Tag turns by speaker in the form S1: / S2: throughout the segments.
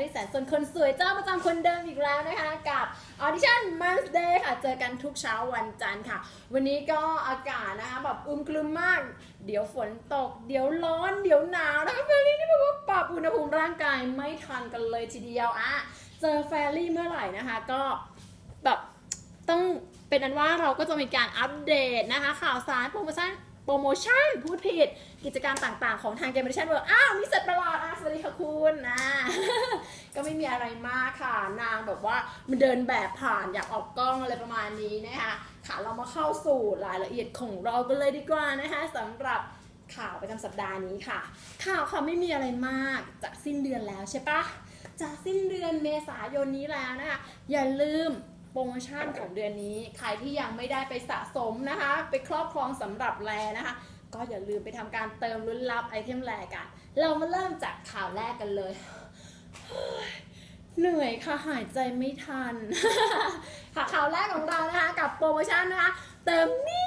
S1: รี่แสนสนคนสวยเจ้าประจำคนเดิมอีกแล้วนะคะ กับ Audition Monday ค่ะ เจอกันทุกเช้าวันจันทร์ค่ะ วันนี้ก็อากาศนะคะแบบอึมครึมมาก เดี๋ยวฝนตก เดี๋ยวร้อน เดี๋ยวหนาวนะคะแฟรี่นี่แบบว่าปรับอุณหภูมิร่างกายไม่ทันกันเลยทีเดียวอะเจอแฟรี่เมื่อไหร่นะคะ ก็แบบต้องเป็นอันว่าเราก็จะมีการอัปเดตนะคะ ข่าวสารโปรโมชั่น โปรโมชั่นพูดผิด กิจการมต่างๆ ของทางเกม e ิชันเวิร์อ้าวมีเสร็จประหลาดอะสวัสดีค่ะคุณนะก็ไม่มีอะไรมากค่ะ นางแบบว่ามันเดินแบบผ่านอยากออกกล้องอะไรประมาณนี้นะคะค่ะเรามาเข้าสู่รายละเอียดของเรากันเลยดีกว่านะคะสำหรับข่าวประจำสัปดาห์นี้ค่ะ ข่าวค่ะไม่มีอะไรมากจะสิ้นเดือนแล้วใช่ปะจะสิ้นเดือนเมษายนนี้แล้วนะคะอย่าลืม โปรโมชั่นของเดือนนี้ ใครที่ยังไม่ได้ไปสะสมนะคะ ไปครอบครองสำหรับแลนะคะ ก็อย่าลืมไปทำการเติมลุ้นรับไอเทมแรกัน เรามาเริ่มจากข่าวแรกกันเลยเหนื่อยค่ะหายใจไม่ทัน ค่ะข่าวแรกของเรานะคะกับโปรโมชั่นนะคะ เติมนิ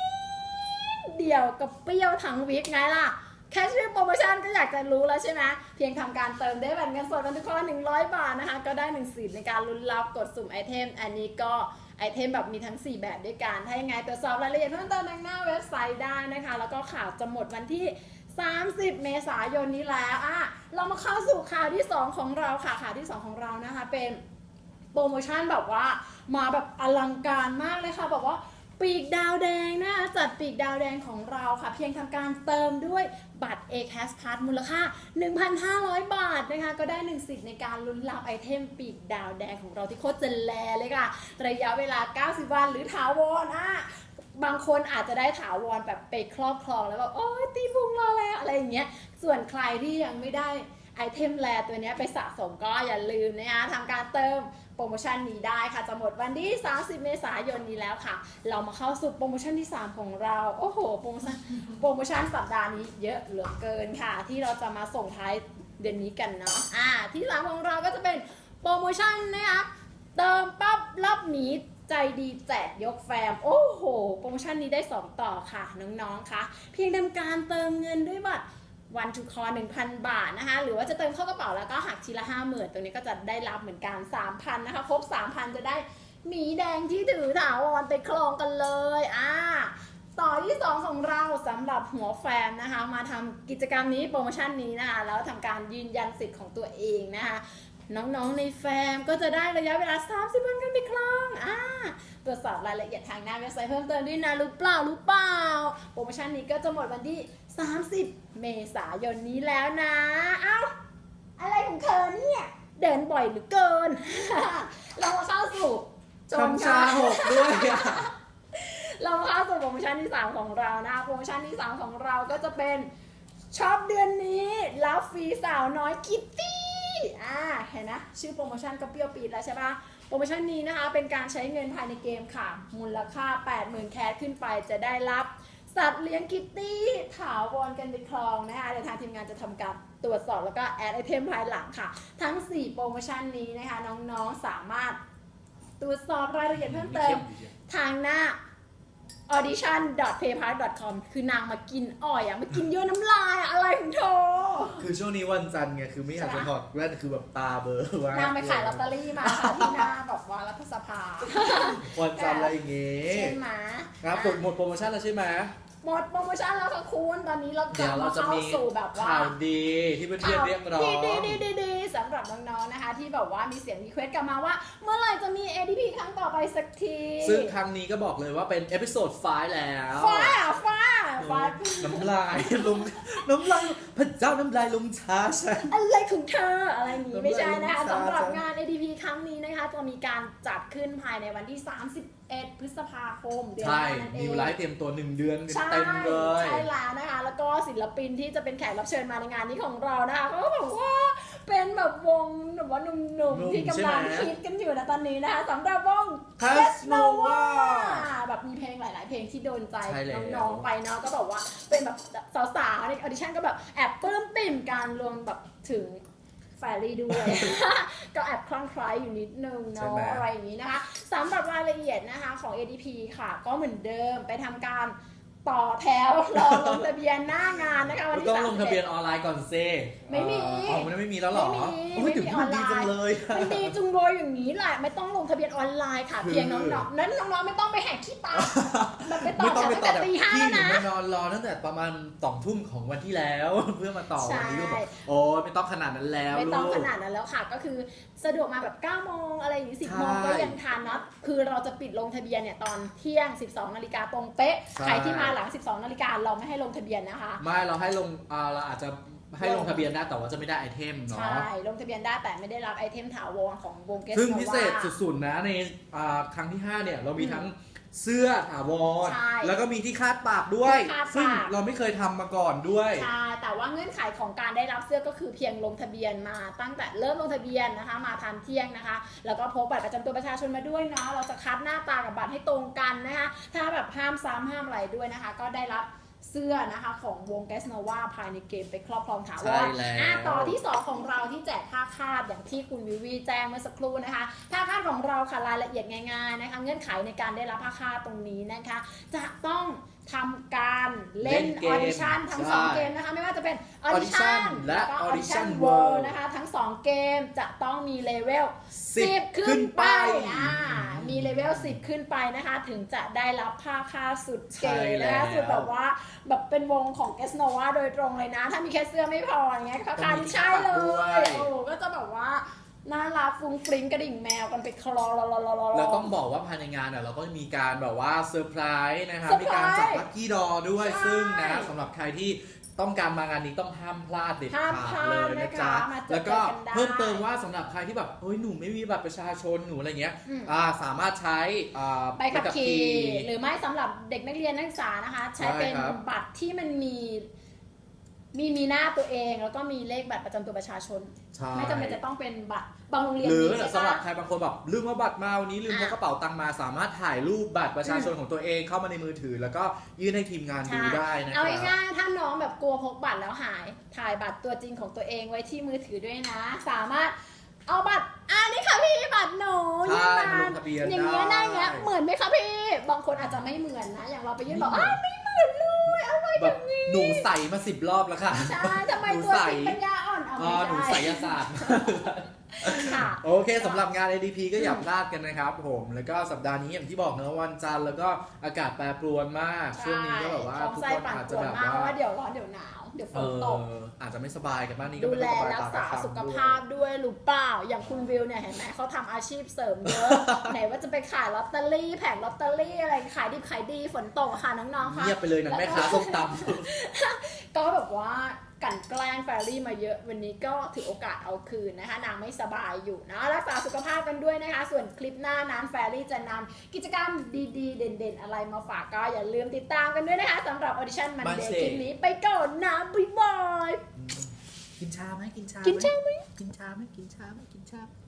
S1: ดเดียวกับเปรี้ยวทั้งวิกไงล่ะ แค่ชื่อโปรโมชั่นก็อยากจะรู้แล้วใช่ไหมเพียงทำการเติมได้แบบเงินสดวันทุกข้อ100 บาทนะคะ ก็ได้1สิทธิ์ในการลุ้นรับกดสุ่มไอเทม อันนี้ก็ไอเทมแบบมีทั้ง 4 แบบด้วยกัน ถ้ายังไงตรวจสอบรายละเอียดเพิ่มเติมทางหน้าเว็บไซต์ได้นะคะ แล้วก็ข่าวจะหมดวันที่ 30 เมษายนนี้แล้วอะเรามาเข้าสู่ข่าวที่ 2 ของเราค่ะ ข่าวที่ 2 ของเรานะคะ เป็นโปรโมชั่นแบบว่ามาแบบอลังการมากเลยค่ะแบบว่า ปีกดาวแดงนะคะจัดปีกดาวแดงของเราค่ะ เพียงทำการเติมด้วยบัตร a c a s Pass มูลค่า 1,500 บาทนะคะ ก็ได้หนึ่งสิทธิ์ในการลุ้นรับไอเทมปีกดาวแดงของเราที่โคตรจะแลเลยค่ะ ระยะเวลา 90 วันหรือถาวรอะบางคนอาจจะได้ถาวรแบบไปครอบครองแล้วแบบโอ้ยตีพุงรอแล้วอะไรอย่างเงี้ยส่วนใครที่ยังไม่ได้ ไอเทมแลตัวนี้ไปสะสมก็อย่าลืมนะคะทำการเติมโปรโมชั่นนี้ได้ค่ะจะหมดวันที่ 30 เมษายนนี้แล้วค่ะ เรามาเข้าสู่โปรโมชั่นที่ 3 ของเรา โอ้โห โปรโมชั่นโปรโมชั่นสัปดาห์นี้เยอะเหลือเกินค่ะ ที่เราจะมาส่งท้ายเดือนนี้กันเนาะอ่าที่สามของเราก็จะเป็นโปรโมชั่นนะคะเติมปั๊บรับหมีใจดีแจกยกแฟม โอ้โห โปรโมชั่นนี้ได้ 2 ต่อค่ะ น้องๆคะเพียงทำการเติมเงินด้วยบัตร วันทูคอ1,000 บาทนะคะ หรือว่าจะเติมเข้ากระเป๋าแล้วก็หักทีละ 50,000 ตรงนี้ก็จะได้รับเหมือนกัน 3,000 นะคะ ครบ 3,000 จะได้หมีแดงที่ถือถาวรไปคลองกันเลย อ่า ต่อที่ 2 ของเราสำหรับหัวแฟนนะคะ มาทำกิจกรรมนี้โปรโมชั่นนี้นะคะ แล้วทำการยืนยันสิทธิ์ของตัวเองนะคะ น้องๆในแฟมก็จะได้ระยะเวลา 30 วันกันไปครองอ่าตรวจสอบรายละเอียดทางหน้าเว็บไซต์เพิ่มเติมด้วยนะรู้เปล่ารู้เปล่า โปรโมชั่นนี้ก็จะหมดวันที่ 30 เมษายนนี้แล้วนะ เอ้า อะไรของเธอเนี่ย เดินบ่อยหรือเกิน เรามาเข้าสู่จน
S2: ชาหกด้วย
S1: เราเข้าสู่โปรโมชั่นที่ 3 ของเรานะคะโปรโมชั่นที่ 3 ของเราก็จะเป็นช็อปเดือนนี้รับฟรีสาวน้อยคิตตี้ อ่าเห็นนะชื่อโปรโมชั่นก็เปรี้ยวปีดแล้วใช่ปะโปรโมชั่นนี้นะคะ เป็นการใช้เงินภายในเกมค่ะ มูลค่า 80,000 แคสขึ้นไปจะได้รับ สัตว์เลี้ยงคิตตี้ถาวรกันไปครองนะคะเดี๋ยวทางทีมงานจะทำการตรวจสอบแล้วก็แอดไอเทมภายหลังค่ะ ทั้ง 4 โปรโมชั่นนี้นะคะ น้องๆสามารถตรวจสอบรายละเอียดเพิ่มเติมทางหน้า audition.paypal.com คือนางมากินอ่อยอะมากินเยอะน้ำลายอะอะไรของเธอ
S2: คือช่วงนี้วันจันทร์ไงคือไม่อยาก
S1: ใช่
S2: จะ
S1: ไหม
S2: ถอดแว่นคือแบบตาเบลอร์ว่านา
S1: งไปขายลอตเตอรี่มาค่ะที่หน้าแบบว่ารัฐสภา
S2: วันจันทร์อะไรอย่างเงี้
S1: ใช่ไหม
S2: ครับหมดหมดโปรโมชั่นแล้วใช่ไหม
S1: หมดโปรโมชั่นแล้วค่ะคุณตอนนี้เราก
S2: เดี๋
S1: ลั
S2: ย
S1: บ
S2: วเรา
S1: มา
S2: จะ
S1: เข้า
S2: มี
S1: สู่แบบว่า
S2: ข่าวดีที่เพื่อนๆเรียกร้อง
S1: ดีดีดีดีสำหรับน้องๆนะคะ ที่แบบว่ามีเสียงรีเควสต์กลับมาว่า เมื่อไหร่จะมี ADP ครั้งต่อไปสักที
S2: ซึ่งครั้งนี้ก็บอกเลยว่าเป็นเอพิโซด5แล้ว
S1: ฟ้าอะฟ้า ฟ้า
S2: น้ำลายลงน้ำลายพระเจ้าน้ำลายลงช้าฉัน
S1: อะไรของเธออะไรอย่างนี้ไม่ใช่นะคะ
S2: น้ำลาย
S1: สำหรับ
S2: น้ำตา
S1: งาน ADP ครั้งนี้นะคะ จะมีการจัดขึ้นภายในวันที่ 31 พฤษภาคมเดือนห
S2: ใช่
S1: น้านั่นเอ
S2: มี
S1: ง
S2: เวลาให้เตรียมตัวหนึ่งเดือน
S1: ใช่
S2: เต็มๆเลย
S1: ใช่แล้วนะคะ แล้วก็ศิลปินที่จะเป็นแขกรับเชิญมาในงานนี้ของเรานะคะเขาก็บอกว่า เป็นแบบวงแบบว่าหนุ่ม
S2: หนุ่ม
S1: ๆที่กำลัง
S2: ใช่ไหม
S1: คิดกันอยู่นะตอนนี้นะคะสำหรับวง
S2: Casanova
S1: แบบมีเพลงหลาย ๆ เพลงที่โดนใจ
S2: ใช่แล้ว
S1: น้องๆไปเนาะก็แบบว่าเป็นแบบสาวๆในออดิชั่นก็แบบแอบปลื้มปิ่มการรวมแบบถึงแฟรี่ด้วย ก็แอบคลั่งไคล้อยู่นิดนึง
S2: ใช่
S1: เนาะ
S2: ไหม
S1: อะไรอย่างนี้นะคะสำหรับรายละเอียดนะคะของ ADP ค่ะ ก็เหมือนเดิมไปทำการ ต่อแถวรอลงทะเบียนหน้างานานนะคะวันที่
S2: ต้อง
S1: สาม
S2: ลงทะเบียนออนไลน์ก่อนเซ
S1: ไม่มี
S2: อ๋อมันไม่มีแล้วเหรอ
S1: ไม่มี
S2: โอ้ย
S1: ไม่มี
S2: ถึงมันดี
S1: ออนไลน์
S2: จังเลย
S1: มันดีจุงโบยอย่างนี้แหละไม่ต้องลงทะเบียนออนไลน์ค่ะ
S2: คือ
S1: เพียงน้องๆ นั้นน้องๆไม่ต้องไปแหกขี้ตาแบบไปต่อ
S2: ไม่ต้อง
S1: แถว
S2: ไป
S1: ตั้ง
S2: ต่อ
S1: แต่
S2: แบบ
S1: ตีห้า
S2: พี่
S1: แล้ว
S2: หนู
S1: นะ
S2: มานอนรอตั้งแต่ประมาณสองทุ่มของวันที่แล้ว เพื่อมาต่อ
S1: ใช่
S2: วันนี้ก็บอกโอ้ยไม่ต้องขนาดนั้นแล้ว
S1: ไม่ต้อง
S2: ลูก
S1: ขนาดนั้นแล้วค่ะ ก็คือสะดวกมาแบบ9โมงอะไรอย่างนี้10โมง
S2: ใช่
S1: ก็ยังทันนะคือเราจะปิดลงทะเบียนเนี่ยตอนเที่ยง 12นาฬิกาตรงเป๊ะ
S2: ใช่
S1: ใครที่มาหลัง 12 นาฬิกาเราไม่ให้ลงทะเบียนนะคะ
S2: ไม่เราให้ลงอ่าเราอาจจะให้ลงทะเบียนได้แต่ว่าจะไม่ได้ไอเทมเนาะ
S1: ใช่ลงทะเบียนได้แต่ไม่ได้รับไอเทมถาวรของวงเกส
S2: ซึ่ง
S1: โนวา
S2: พิเศษสุดๆนะในอ่าครั้งที่ 5 เนี่ยเรามีทั้ง เสื้อถาวร
S1: ใช่
S2: แล้วก็มีที่คาดปากด้วย
S1: ที่คาดปาก
S2: ซึ่งเราไม่เคยทำมาก่อนด้วย
S1: ใช่แต่ว่าเงื่อนไขของการได้รับเสื้อก็คือเพียงลงทะเบียนมาตั้งแต่เริ่มลงทะเบียนนะคะ มาทันเที่ยงนะคะ แล้วก็พกบัตรประจำตัวประชาชนมาด้วยเนาะเราจะคัดหน้าตากับบัตรให้ตรงกันนะคะ ถ้าแบบห้ามซ้ำห้ามอะไรด้วยนะคะ ก็ได้รับ เสื้อนะคะของวงแกสโนวาภายในเกมไปครอบครองถาว
S2: ใช่
S1: ร
S2: แล้ว
S1: อะต่อที่ 2 ของเราที่แจกผ้าคาดอย่างที่คุณวิวีแจ้งเมื่อสักครู่นะคะผ้าคาดของเราค่ะรายละเอียดง่ายๆนะคะเงื่อนไขในการได้รับผ้าคาดตรงนี้นะคะ จะต้องทำการเล่น
S2: เล่นเก
S1: อ
S2: ม
S1: อดิชั่นทั้งสอง
S2: ใช่
S1: เกมนะคะ ไม่ว่าจะเป็น
S2: Audition
S1: Audition
S2: และ
S1: ก็
S2: Audition
S1: Audition
S2: World
S1: World นะคะ ทั้ง 2 เกมจะต้องมีเลเวล
S2: 10
S1: 10ขึ้นไป
S2: ขึ้นไป
S1: อ่ามีเลเวล10 ขึ้นไปนะคะ ถึงจะได้รับผ้าคาดสุดเก๋
S2: ใช่แล้ว
S1: นะคะสุดแบบว่าแบบเป็นวงของเกสโนวาโดยตรงเลยนะ ถ้ามีแค่เสื้อไม่พออย่างเงี้ยผ้าคาด
S2: ต้องมี
S1: ใช่เล
S2: ผ้าคาดด้วย
S1: ยโอ้ก็จะแบบว่าน่ารักฟุ้งฟริ้งกระดิ่งแมวกันไปคลอรอรอรอรอ
S2: แล้วต้องบอกว่าภายในงานเนี่ยเราก็มีการแบบว่าเซอร์ไพรส์นะครับ
S1: เซอร์
S2: มี
S1: ไพรส์
S2: การจัดลัคกี้ดอด้วย
S1: ใช่
S2: ซึ่งนะสำหรับใครที่ ต้องการมางานนี้ต้องห้ามพลาดเด็ด
S1: ห้าม
S2: ขา
S1: พ
S2: ด
S1: ลาด
S2: เลยนะจ๊ะ
S1: นะคะมาเจอ
S2: แล้วก็
S1: กันได้
S2: เพิ่มเติมว่าสำหรับใครที่แบบเฮ้ยหนูไม่มีบัตรประชาชนหนูอะไรเงี้ย
S1: อืม
S2: อ่าสามารถใช้อ่า
S1: ใบขับขี่หรือไม่สำหรับเด็กนักเรียนนักศึกษานะคะ ใช้เป็น
S2: ใช่ครับ
S1: บัตรที่มันมี มีมีหน้าตัวเองแล้วก็มีเลขบัตรประจำตัวประชาชน
S2: ใช่
S1: ไม่จำเป็นจะต้องเป็นบัตรบางโรงเรียน
S2: หรือ
S1: มีใช่
S2: สำหรับ
S1: ปะ
S2: ใครบางคนแบบลืมว่าบัตรมาวันนี้ลืมพก
S1: อะ
S2: กระเป๋าตังค์มาสามารถถ่ายรูปบัตรประชาชนของตัวเองเข้ามาในมือถือ แล้วก็ยื่นให้ทีมงานดูได้นะค
S1: เอา
S2: รับ
S1: ง่ายๆถ้าน้องแบบกลัวพกบัตรแล้วหาย ถ่ายบัตรตัวจริงของตัวเองไว้ที่มือถือด้วยนะ สามารถเอาบัตรอ่านี่ค่ะพี่บัตรหนู
S2: ใช่
S1: ยื่นมา
S2: มาลงทะเบียน
S1: อย่างเงี้ย
S2: ได้
S1: ได้เงี้ยเหมือนไหมคะพี่บางคนอาจจะไม่เหมือนนะ อย่างเราไปยื่นบอกอ้าวไม่
S2: แบบหนูใส่มาสิบรอบแล้วค่ะ
S1: ใช่ทำไม
S2: หนู
S1: ตัว
S2: ใส่
S1: จริงปัญญาอ่อนเอา
S2: อ๋อ
S1: ไม่
S2: หนู
S1: ได้
S2: ใส่ยศาสตร์
S1: ค่ะ
S2: โอเคสำหรับงาน ADP ก็อย่าพลาดกันนะครับผม แล้วก็สัปดาห์นี้อย่างที่บอกนะวันจันทร์แล้วก็อากาศแปรปรวนมาก ช่วงนี้ก็แบบว่า
S1: ท้อง
S2: ทุก
S1: ไส้
S2: คน
S1: ปั่น
S2: อาจ
S1: ป
S2: จะ
S1: วด
S2: แบบ
S1: มากเพ
S2: ว่า
S1: ราะว่า เดี๋ยวร้อนเดี๋ยวหนาว เดี๋ยวฝ
S2: เอน
S1: ตก
S2: ออาจจะไม่สบายกันบ้างนี่ก็
S1: ดู
S2: ไม่
S1: แล
S2: ต้องสบาย
S1: รัก
S2: ตาม
S1: ษา
S2: คำ
S1: สุข
S2: ด้วย
S1: ภาพด้วยหรือเปล่า อย่างคุณวิวเนี่ยเห็นไหมเขาทำอาชีพเสริมเยอะ ไหนว่าจะไปขายลอตเตอรี่ แผงลอตเตอรี่อะไรขายดิบขายดีฝนตกอะค่ะน้องๆค่ะ
S2: เงียบไปเลยนะแม่ค้าส้มต
S1: ก็แบบว่า กลันแกล้งแฟรรี่มาเยอะ วันนี้ก็ถือโอกาสเอาคืนนะคะ นางไม่สบายอยู่นะรักษาสุขภาพกันด้วยนะคะ ส่วนคลิปหน้านั้นแฟรรี่จะนำกิจกรรมดีๆ เด่นๆ อะไรมาฝากก็อย่าลืมติดตามกันด้วยนะคะสำหรับ Audition Monday คลิปนี้ไปก่อนนะบ๊ายบายำ
S2: กินชาไหมกินชา
S1: กินชาไหม
S2: กินชาไหมกินชาไหมกินชาไหม